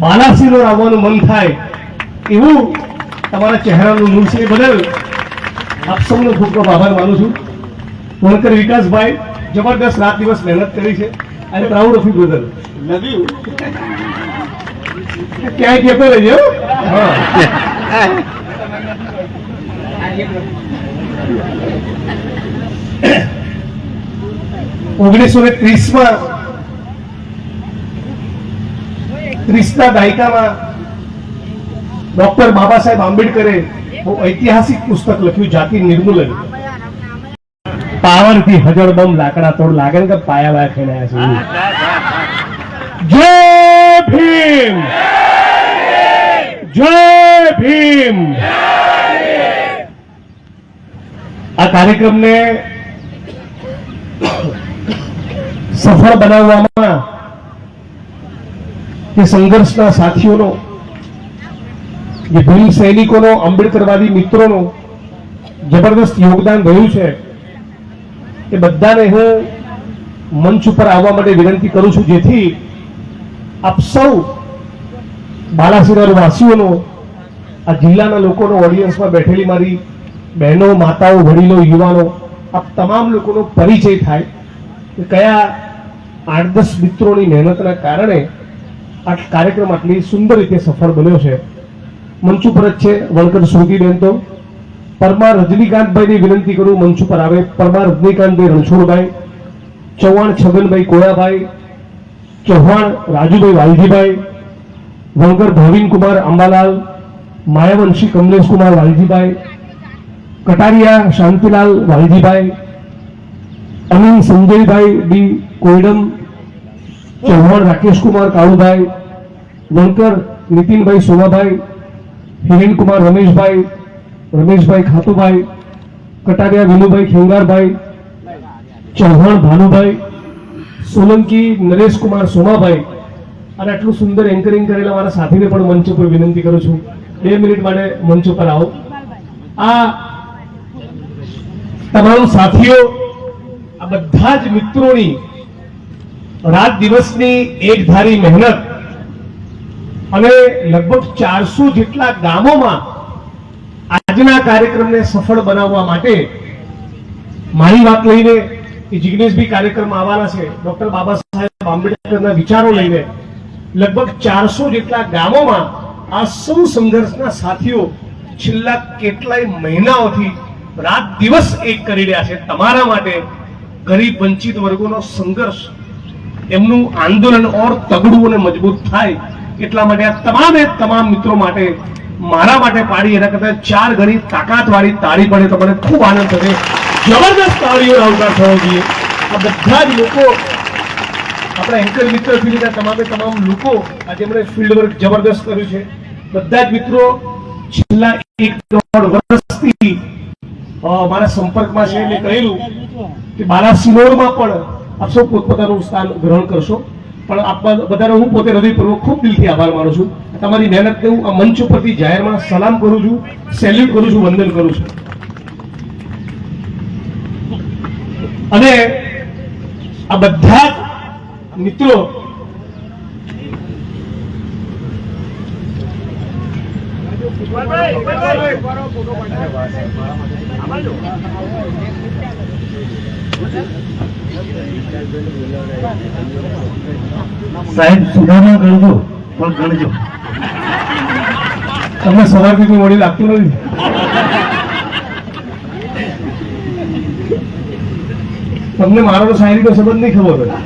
બાલાસિનોર આવવાનું મન થાય એવું તમારા ચહેરાનું મૂળ છે એ બદલ આપ સૌનો ખૂબ ખૂબ આભાર માનું છું. વણકર વિકાસભાઈ જબરદસ્ત રાત દિવસ મહેનત કરી છે અને proud of you brother love you ક્યાંય કહેતો રહેજો હા. ઓગણીસો ને ત્રીસમાં ત્રીસના દાયકામાં ડોક્ટર બાબા સાહેબ આંબેડકરે બહુ ઐતિહાસિક પુસ્તક લખ્યું, જાતિ નિર્મૂલન. પાવરથી હજળ બમ લાકડા તોડ લાગે કે પાયા વાયા ખેડાયા છે જય ભીમ! જય ભીમ! આ કાર્યક્રમને સફળ બનાવવામાં કે સંઘર્ષના સાથીઓનો, જે ભીમ સૈનિકોનો, આંબેડકરવાદી મિત્રોનો જબરદસ્ત યોગદાન રહ્યું છે, એ બધાને હું મંચ ઉપર આવવા માટે વિનંતી કરું છું, જેથી આપ સૌ બાલાસિનોર વાસીઓનો આ જિલ્લાના લોકોનો ઓડિયન્સમાં બેઠેલી મારી બહેનો, માતાઓ, વડીલો, યુવાનો આ તમામ લોકોનો પરિચય થાય કે કયા આઠ દસ મિત્રોની મહેનતના કારણે આ કાર્યક્રમ આટલી સુંદર રીતે સફળ બન્યો છે. મંચ ઉપર જ છે વણકર શ્રુતિબેન તો. પરમાર રજનીકાંતભાઈની વિનંતી કરું મંચ ઉપર આવે પરમાર રજનીકાંતભાઈ રણછોડભાઈ, ચૌહાણ છગનભાઈ કોળાભાઈ, ચૌહાણ રાજુભાઈ વાલજીભાઈ વણકર ભાવિનકુમાર અંબાલાલ, માયાવંશી કમલેશકુમાર વાલજીભાઈ, કટારિયા શાંતિલાલ વાલજીભાઈ, અનિલ સંજયભાઈ ડી કોઈડમ ચૌહાણ રાકેશ કુમાર કાળુભાઈ વણકર નીતિનભાઈ સોમાભાઈ, હિરેનકુમાર રમેશભાઈ રમેશભાઈ ખાતુભાઈ, કટારિયા વિનુભાઈ ખેંગારભાઈ, ચૌહાણ ભાનુભાઈ, સોલંકી નરેશકુમાર સોમાભાઈ, અને આટલું સુંદર એન્કરિંગ કરેલા મારા સાથીને પણ મંચ ઉપર વિનંતી કરું છું. બે મિનિટ માટે મંચ ઉપર આવો. આ તમામ સાથીઓ, આ બધા જ મિત્રોની રાત દિવસની એક ધારી મહેનત અને લગભગ ચારસો જેટલા ગામોમાં આજના કાર્યક્રમને સફળ બનાવવા માટે મારી વાત લઈને કે જિગ્નેશભાઈ કાર્યક્રમ આવવાના છે. ડોક્ટર બાબા સાહેબ આંબેડકરના વિચારો લઈને લગભગ ચારસો જેટલા ગામોમાં આ સૌ સંઘર્ષના સાથીઓ છેલ્લા કેટલાય મહિનાઓથી રાત દિવસ એક કરી રહ્યા છે. તમારા માટે ગરીબ વંચિત વર્ગોનો સંઘર્ષ એમનું આંદોલન ઓર તગડું અને મજબૂત થાય એટલા માટે આ તમામે તમામ મિત્રો માટે, મારા માટે પાડી, એના કરતા ચાર ઘણી તાકાત વાળી તાળી પડે તો મને ખૂબ આનંદ થશે. જબરદસ્ત તાળીઓ આવકાર થવો જોઈએ. આ બધા જ લોકો, આપણા એન્કર મિત્ર ફિલ્ડના તમામે તમામ લોકો આજે એમણે ફિલ્ડ વર્ક જબરદસ્ત કર્યું છે. બધા જ મિત્રો છેલ્લા એક દોઢ વર્ષથી મારા સંપર્કમાં છે. એટલે કહેલું કે બાલાસિનોરમાં પણ આપ પોતપોતાનું સ્થાન ગ્રહણ કરશો. પણ આપ બધાને હું પોતે હૃદયપૂર્વક ખૂબ દિલથી આભાર માનું છું. તમારી મહેનતને હું આ મંચ ઉપરથી જાહેરમાં સલામ કરું છું, સેલ્યુટ કરું છું, વંદન કરું છું. અને આ બધા મિત્રો સાહેબ સુધારણા ગણજો પણ ગણજો તમને સવારથી કોઈ વડી લાગતું નથી? તમને મારો શાયરીનો સંબંધ નહીં ખબર હોય.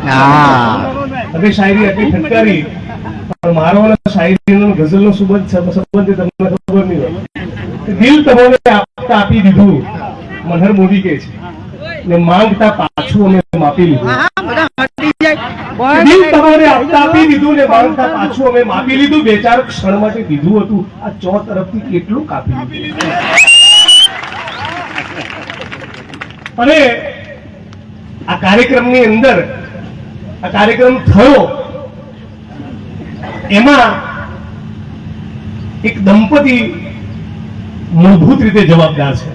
હવે શાયરી આટલી ફટકારી. પણ મારો શાયરી નો ગઝલ નો સંબંધ સંબંધ તમને ખબર નહીં હોય. દિલ તમને આપતા આપી દીધું મનહર મોદી કે છે. ને માંગતા પાછું અમે માપી લીધું. તમારે આપતા આપી દીધું ને માંગતા પાછું અમે માપી લીધું. બે ચાર ક્ષણ માટે દીધું હતું. આ ચો તરફથી કેટલું કાપી લીધું. અને આ કાર્યક્રમની અંદર આ કાર્યક્રમ થયો એમાં એક દંપતી મૂળભૂત રીતે જવાબદાર છે.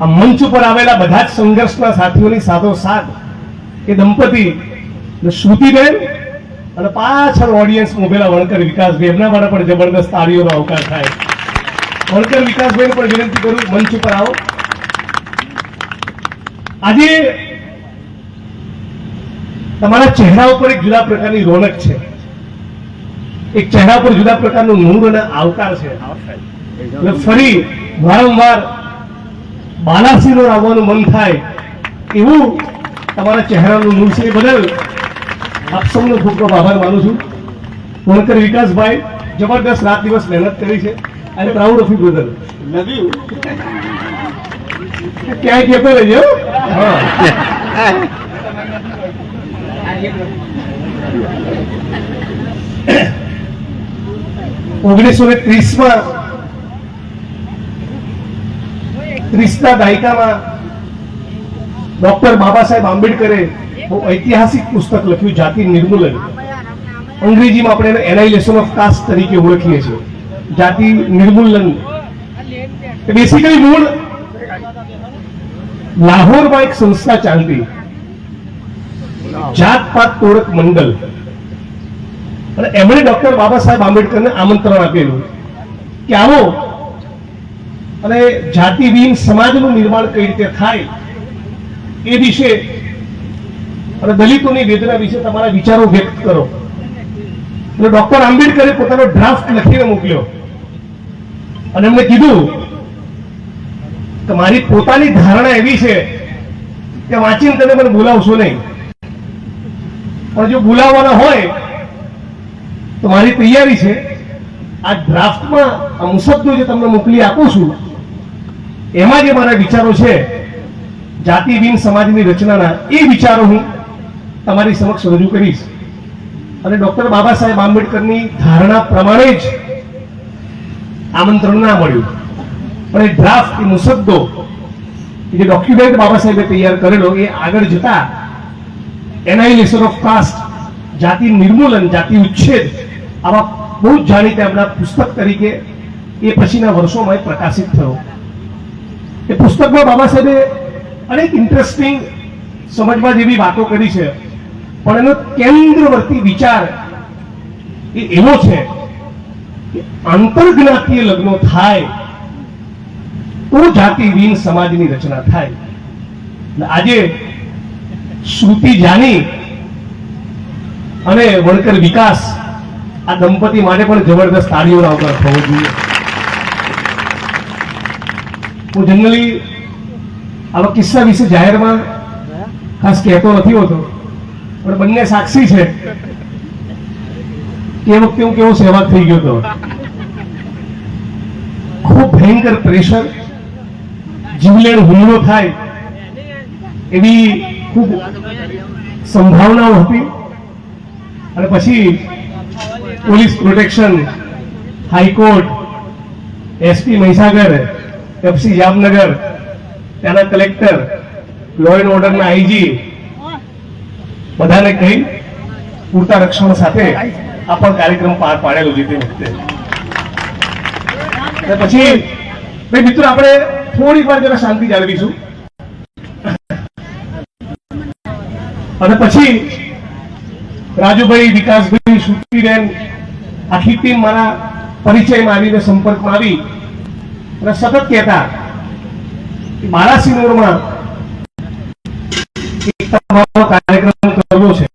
આ મંચ ઉપર આવેલા બધા જ સંઘર્ષના સાથીઓની સાથોસાથ એ દંપતી શ્રુતિબેન અને પાછળ ઓડિયન્સ ઉભેલા વણકર વિકાસભાઈ એમના માટે પણ જબરદસ્ત તાળીઓનો અવકાશ થાય. વણકર વિકાસભાઈ પણ વિનંતી કરું મંચ ઉપર આવો. આજે તમારા ચહેરા ઉપર એક જુદા પ્રકારની રોનક છે. એક ચહેરા પર જુદા પ્રકારનું નૂર અને આવકાર છે. એટલે ફરી વારંવાર બાલાસિનોર આવવાનું મન થાય એવું તમારા ચહેરાનું મૂળ છે એ બદલ આપ સૌનો ખૂબ ખૂબ આભાર માનું છું. વણકર વિકાસભાઈ જબરદસ્ત રાત દિવસ મહેનત કરી છે I proud of you brother love you ક્યાંય કહેતો રહેજો હા. ઓગણીસો ને ત્રીસમાં ત્રીસના દાયકામાં ડોક્ટર બાબા સાહેબ આંબેડકરે બહુ ઐતિહાસિક પુસ્તક લખ્યું, જાતિ નિર્મૂલન. અંગ્રેજીમાં આપણે એને એનાઇલેશન ઓફ કાસ્ટ તરીકે ઓળખીએ છીએ. જાતિ નિર્મૂલન. બેસિકલી મૂળ લાહોરમાં એક સંસ્થા ચાલતી. જાત પાત તોડક મંડળ. અને એમણે ડોક્ટર બાબા સાહેબ આંબેડકરને આમંત્રણ આપેલું કે આવો અને જાતિવિહીન સમાજનું નિર્માણ કઈ રીતે થાય એ વિશે અને દલિતોની વેદના વિશે તમારા વિચારો વ્યક્ત કરો. એટલે ડોક્ટર આંબેડકરે પોતાનો ડ્રાફ્ટ લખીને મોકલ્યો. અને એમને કીધું કે મારી પોતાની ધારણા એવી છે કે વાંચીને તમે મને બોલાવશો નહીં. પણ જો બોલાવવાના હોય તો મારી તૈયારી છે આ ડ્રાફ્ટમાં આ મુસદ્દો જે તમને મોકલી આપું છું, એમાં જે મારા વિચારો છે, જાતિ, બિન, સમાજની રચનાના, એ વિચારો હું તમારી સમક્ષ રજૂ કરીશ. અને ડોક્ટર બાબા સાહેબ આંબેડકરની ધારણા પ્રમાણે જ આમંત્રણ ના મળ્યું. પણ એ ડ્રાફ્ટ એ મુસદ્દો જે ડોક્યુમેન્ટ બાબા સાહેબે તૈયાર કરેલો, એ આગળ જતા એનાઇલેશન ઓફ કાસ્ટ જાતિ નિર્મૂલન, જાતિ ઉચ્છેદ, આવા બહુ જ જાણીતા એમના પુસ્તક તરીકે એ પછીના વર્ષોમાં પ્રકાશિત થયો. એ પુસ્તકમાં બાબા સાહેબે અનેક ઇન્ટરેસ્ટિંગ સમજવા જેવી વાતો કરી છે. પણ એનો કેન્દ્રવર્તી વિચાર એ એવો છે કે આંતરજ્ઞાતીય લગ્નો થાય તો જાતિ વિન સમાજની રચના થાય. આજે શ્રુતિ જાની અને વણકર વિકાસ આ દંપતી માટે પણ જબરદસ્ત તાળીઓ અવસર થવો જોઈએ. હું જનરલી આવા કિસ્સા વિશે જાહેરમાં ખાસ કહેતો નથી હોતો, પણ બંને સાક્ષી છે એ વખતે હું કેવો સહેવાગ થઈ ગયો હતો. ખૂબ ભયંકર પ્રેશર, જીવલેણ હુમલો થાય એવી ખૂબ સંભાવનાઓ હતી. અને પછી police protection, high court, SP Mahisagar, FC Jamnagar, ત્યાંના કલેક્ટર લો એન્ડ ઓર્ડરના આઈજી, બધાને કહી પૂરતા રક્ષણ સાથે આ પણ કાર્યક્રમ પાર પાડેલો છે વખતે. પછી, ભાઈ મિત્રો, આપણે થોડીક વાર જરા શાંતિ જાળવીશું. અને પછી, રાજુભાઈ વિકાસભાઈ, શ્રુતિબેન આખી ટીમ મારા પરિચયમાં આવીને સંપર્કમાં આવી અને સતત કહેતા મારા સિનોરમાં કાર્યક્રમ કરવો છે.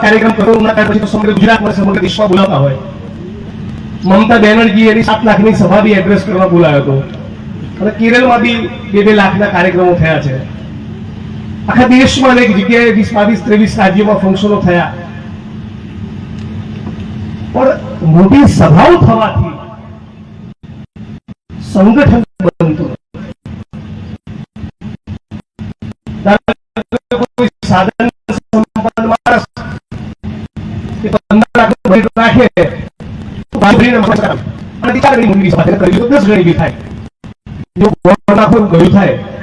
કાર્યક્રમ કરવો ના બોલાવતા હોય. મમતા બેનર્જી એની સાત લાખની સભા બી એડ્રેસ કરવા બોલાયો હતો. અને કેરળમાં બે બે લાખના કાર્યક્રમો થયા છે. આખા દેશમાં અનેક જગ્યાએ વીસ, બાવીસ, ત્રેવીસ રાજ્યોમાં ફંક્શનો થયા. પણ મોટી સભાઓ થવાથી સંગઠન બનતું સાધન રાખે થાય. થાય.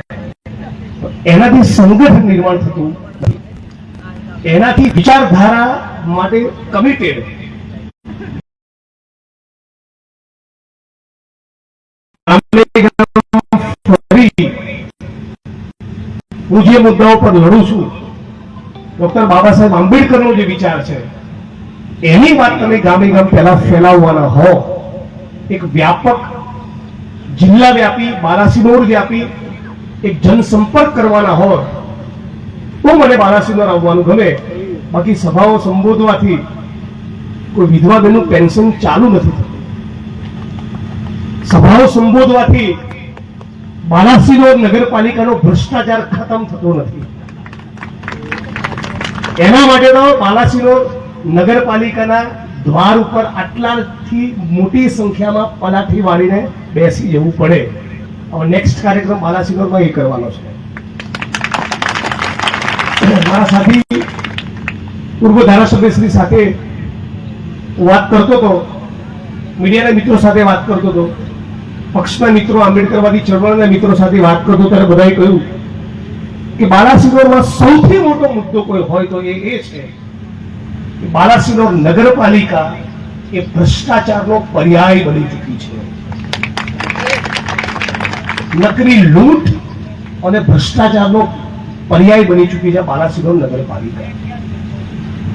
એનાથી સંગઠન નિર્માણ થતું એનાથી વિચારધારા માટે કમિટેડ હું જે મુદ્દાઓ પર લડું છું, ડોક્ટર બાબા સાહેબ આંબેડકરનો જે વિચાર છે, એની વાત તમે ગામે ગામ પહેલા ફેલાવવાના હો. એક વ્યાપક જિલ્લા વ્યાપી બારાસિનોર વ્યાપી એક જનસંપર્ક કરવાના હોય તો મને બારાસિનોર આવવાનું ગમે. બાકી સભાઓ સંબોધવાથી કોઈ વિધવા બેનનું પેન્શન ચાલુ નથી થતું. સભાઓ સંબોધવાથી બાલાસિનોર નગરપાલિકાનો ભ્રષ્ટાચાર ખતમ થતો નથી. એના માટે તો બાલાસિનોર નગરપાલિકાના દ્વાર ઉપર આટલાથી મોટી સંખ્યામાં પલાઠી વાળીને બેસી જવું પડે. હવે નેક્સ્ટ કાર્યક્રમ બાલાસિનોરમાં એ કરવાનો છે. મારા સાથી, પૂર્વ ધારાસભ્યશ્રી સાથે વાત કરતો હતો, મીડિયાના મિત્રો સાથે વાત કરતો હતો, પક્ષના મિત્રો આંબેડકરવાદી ચળવળના મિત્રો સાથે વાત કરતો ત્યારે બધાએ કહ્યું કે બાલાસિનોરમાં સૌથી મોટો મુદ્દો કોઈ હોય તો એ એ છે કે બાલાસિનોર નગરપાલિકા એ ભ્રષ્ટાચારનો પર્યાય બની ચૂકી છે. નકરી લૂંટ અને ભ્રષ્ટાચારનો પર્યાય બની ચૂકી છે બાલાસિનોર નગરપાલિકા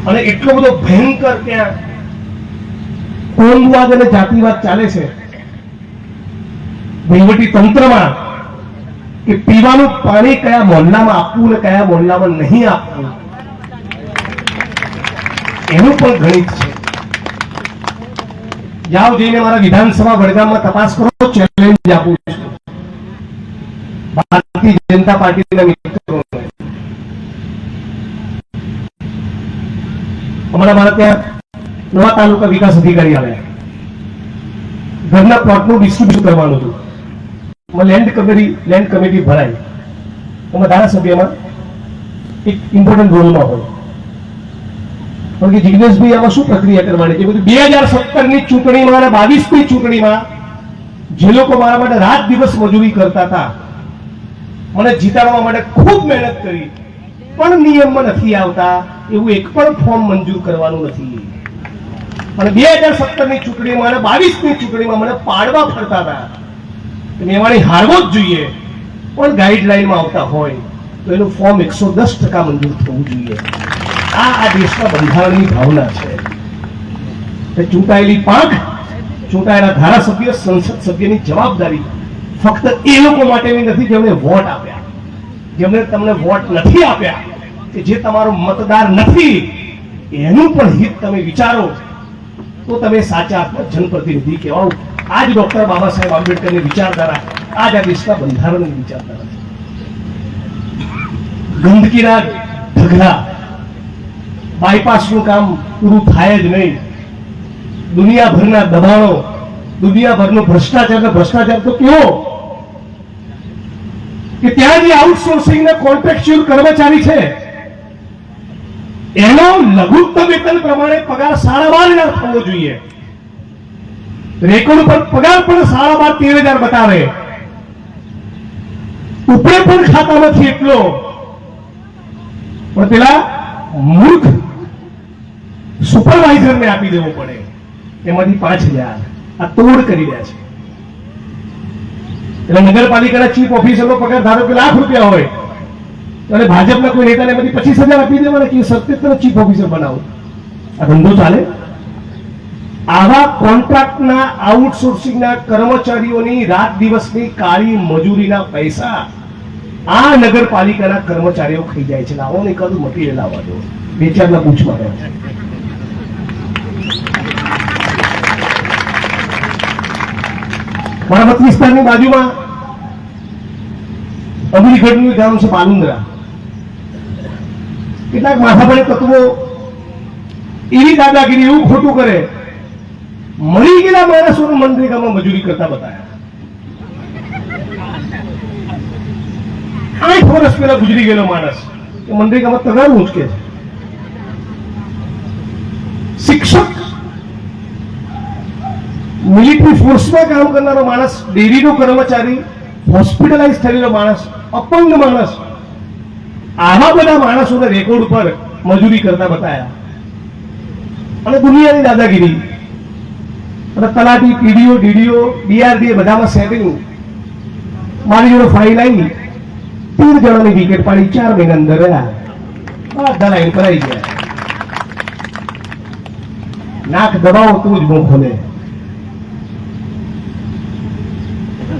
અને એટલો બધો ભયંકર ત્યાં કોમવાદ અને જાતિવાદ ચાલે છે. વહીવટી તંત્રમાં કે પીવાનું પાણી કયા મોહલ્લામાં આપવું ને કયા મોહલ્લામાં નહીં આપવું, એનું પણ ગણિત છે. જાઓ જઈને મારા વિધાનસભા વડગામમાં તપાસ કરો ચેલેન્જ આપું જનતા પાર્ટીના મિત્રો હમણાં મારા ત્યાં નવા તાલુકા વિકાસ અધિકારી આવ્યા ઘરના પ્લોટનું ડિસ્ટ્રીબ્યુશન કરવાનું હતું એમાં લેન્ડ કમિટી લેન્ડ કમિટી ભરાઈ એમાં ધારાસભ્યમાં એક ઇમ્પોર્ટન્ટ રોલમાં હોય પણ કે જિગ્નેશભાઈ આમાં શું પ્રક્રિયા કરવાની છે બધું બે હજાર સત્તરની ચૂંટણીમાં અને બાવીસની ચૂંટણીમાં જે લોકો મારા માટે રાત દિવસ મજૂરી કરતા હતા મને જીતાડવા માટે ખૂબ મહેનત કરી. પણ નિયમમાં નથી આવતા, એવું એક પણ ફોર્મ મંજૂર કરવાનું નથી. અને બે હજાર સત્તરની ચૂંટણીમાં અને બાવીસની ચૂંટણીમાં મને પાડવા ફરતા હતા. મેવાણી હારવો જ જોઈએ, પણ ગાઈડલાઈનમાં આવતા હોય, તો એનું ફોર્મ એકસો દસ ટકા મંજૂર થવું જોઈએ. આ આ દેશના બંધારણની ભાવના છે. ચૂંટાયેલી પાંખ, ચૂંટાયેલા ધારાસભ્ય, સંસદ સભ્યની જવાબદારી ફક્ત એ લોકો માટેની નથી જેમણે વોટ આપ્યા. જેમણે તમને વોટ નથી આપ્યા, કે જે તમારો મતદાર નથી, એનું પણ હિત તમે વિચારો, તો તમે સાચા જનપ્રતિનિધિ કહેવાઓ. જ ડોક્ટર બાબા સાહેબ આંબેડકરની વિચારધારા, આજ આ દેશના બંધારણની વિચારધારા. છે ગંદકીના ઢગલા બાયપાસનું કામ પૂરું થાય જ નહીં. દુનિયાભરના દબાણો દુનિયાભરનો ભ્રષ્ટાચાર ને ભ્રષ્ટાચાર તો કેવો? કે ત્યાં આઉટસોર્સિંગ કોન્ટ્રાક્ચ્યુઅલ કર્મચારી છે. એનો લઘુત્તમ વેતન પ્રમાણે પગાર સાડા બાર હજાર થવો જોઈએ. રેકોર્ડ પર પગાર પણ સાડા બાર તેર હજાર બતાવે. ઉપરે પણ ખાતામાંથી એટલો. પણ પેલા મૂર્ખ સુપરવાઇઝરને આપી દેવો પડે. એમાંથી પાંચ હજાર. આ તોડ કરી રહ્યા છે. એટલે નગરપાલિકાના ચીફ ઓફિસરનો પગાર ધારો કે લાખ રૂપિયા હોય અને ભાજપના કોઈ નેતાને બધી પચીસ હજાર આપી દેવાના કે સત્યતર ચીફ ઓફિસર બનાવો. આ ધંધો ચાલે? આવા કોન્ટ્રાક્ટના આઉટસોર્સિંગના કર્મચારીઓની રાત દિવસની કાળી મજૂરીના પૈસા આ નગરપાલિકાના કર્મચારીઓ ખાઈ જાય છે. લાવો ને કદું મટીરિયલ આવવા દો. બે ચારના પૂછ મારે મારા મત વિસ્તારની બાજુમાં અમીરગઢનું ગામ છે પાલુંદ્રા. કેટલાક માથાભાઈ તત્વો એવી દાદાગીરી, એવું ખોટું કરે મરી ગયેલા માણસોનું મનરેગામાં મજૂરી કરતા બતાવ્યા આઠ વર્ષ પહેલા ગુજરી ગયેલો માણસ, એ મનરેગામાં તગાર ઉંચકે છે. શિક્ષક મિલિટરી ફોર્સમાં કામ કરનારો માણસ, ડેરીનો કર્મચારી હોસ્પિટલાઇઝ થયેલો માણસ, અપંગ માણસ, આવા બધા માણસોને રેકોર્ડ ઉપર મજૂરી કરતા બતાયા. અને દુનિયાની દાદાગીરી. અને તલાટી, પીડીઓ, ડીડીઓ ડીઆરડી બધામાં સેટિંગ મારી જોડે ફાઇલ આવી. તેર જણાની વિકેટ પાડી, ચાર મહિના અંદર રહ્યા. બધા લાઈન પર આવી ગયા. નાક દબાવો તો જ મોં ખોલે.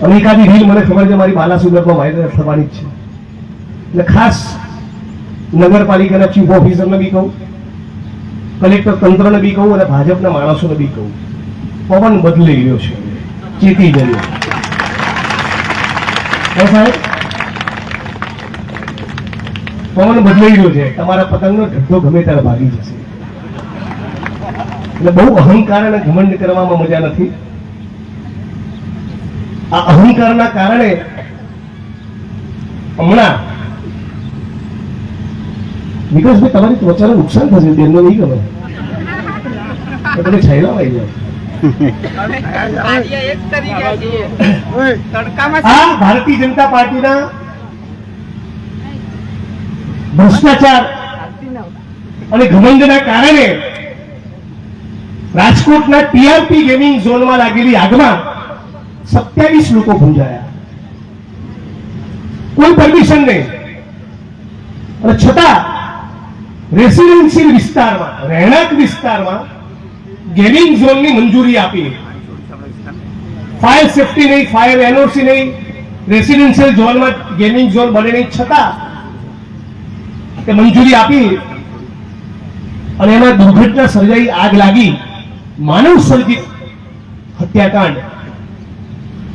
અને એકાદી રીલ મને ખબર છે, મારી બાલાસુગરમાં વાયરલ થવાની જ છે. એટલે ખાસ નગરપાલિકાના ચીફ ઓફિસરને બી કહું, કલેક્ટર તંત્રને બી કહું અને ભાજપના માણસોને બી કહું, પવન બદલાઈ રહ્યો છે, ચેતી જઈએ સાહેબ? પવન બદલાઈ રહ્યો છે, તમારા પતંગનો ઢગલો ગમે ત્યારે ભાગી જશે. એટલે બહુ અહંકાર અને ઘમંડ કરવામાં મજા નથી. આ અહંકારના કારણે હમણાં વિકાસભાઈ તમારી ત્વચાને નુકસાન થશે તેમને નહીં ગમે તમે છાયલા આવી જાઓ. આ ભારતીય જનતા પાર્ટીના ભ્રષ્ટાચાર અને ઘમંડના કારણે રાજકોટના ટીઆરપી ગેમિંગ ઝોનમાં લાગેલી આગમાં સત્યાવીસ લોકો ભૂંજાયા. કોઈ પરમિશન નહીં. અને છતાં રેસિડેન્શિયલ વિસ્તારમાં, રહેણાંક વિસ્તારમાં ગેમિંગ ઝોનની મંજૂરી આપી. ફાયર સેફટી નહીં ફાયર એનઓસી નહીં રેસિડેન્શિયલ ઝોનમાં ગેમિંગ ઝોન બને નહીં. છતાં, તે મંજૂરી આપી અને એમાં દુર્ઘટના સર્જાઈ, આગ લાગી. માનવ સર્જિત હત્યાકાંડ.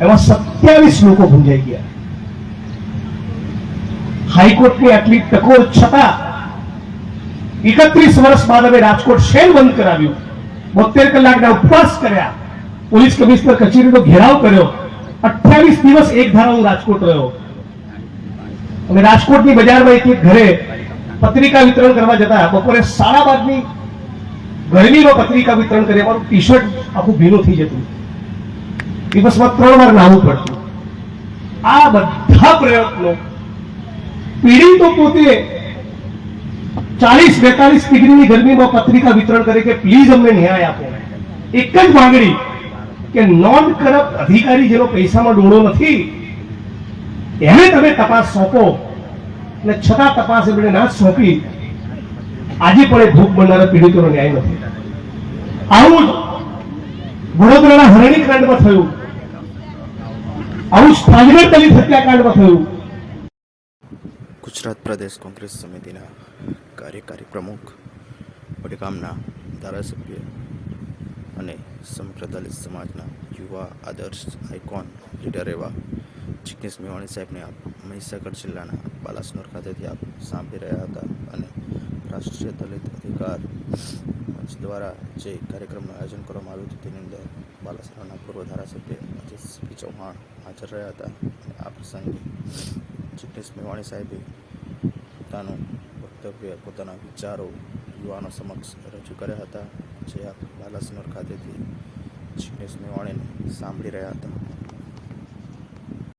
એમાં સત્યાવીસ લોકો ભૂંજાઈ ગયા. હાઈકોર્ટની આટલી ટકોર છતાં એકત્રીસ વર્ષ બાદ અમે રાજકોટ શહેર બંધ કરાવ્યું. બોતેર કલાકના ઉપવાસ કર્યા. પોલીસ કમિશનર કચેરીનો ઘેરાવ કર્યો. અઠ્યાવીસ દિવસ એક ધારા રાજકોટ રહ્યો. અમે રાજકોટની બજારમાં એક ઘરે પત્રિકા વિતરણ કરવા જતા બપોરે સાડા બારની ગરમીમાં પત્રિકા વિતરણ કરી અમારું ટી શર્ટ આખું ભીનું થઈ જતું. દિવસમાં ત્રણ વાર નાહવું પડતું આ બધા પ્રયત્નો પીડિતો પોતે ચાલીસ બેતાલીસ ડિગ્રીની ગરમીમાં પત્રિકા વિતરણ કરે કે પ્લીઝ અમને ન્યાય આપો. એક જ માંગણી કે નોન કરપ્ટ અધિકારી જેનો પૈસામાં ડોળો નથી, એને તમે તપાસ સોંપો અને છતાં તપાસ એમણે ના સોંપી, આજે પણ એ ભૂખ બનનારા પીડિતોનો ન્યાય નથી. આવું વડોદરાના હરણી કાંડમાં થયું. આવું જ દલિત હત્યાકાંડમાં થયું. ગુજરાત પ્રદેશ કોંગ્રેસ સમિતિના કાર્યકારી પ્રમુખ વડગામના ધારાસભ્ય અને સમગ્ર દલિત સમાજના યુવા આદર્શ આઇકોન લીડર એવા જિગ્નેશ મેવાણી સાહેબને આપ મહીસાગર જિલ્લાના બાલાસનોર ખાતેથી આપ સાંભળી રહ્યા હતા અને રાષ્ટ્રીય દલિત અધિકાર મંચ દ્વારા જે કાર્યક્રમનું આયોજન કરવામાં આવ્યું હતું, તેની અંદર બાલાસરાના પૂર્વ ધારાસભ્ય અજીતસિંહ ચૌહાણ હાજર રહ્યા હતા. આ પ્રસંગે જિગ્નેશ મેવાણી સાહેબે પોતાનું વક્તવ્ય, પોતાના વિચારો યુવાનો સમક્ષ રજૂ કર્યા હતા. જે આ બાલાસનોર ખાતેથી જીગ્નેશ મેવાણીને સાંભળી રહ્યા હતા.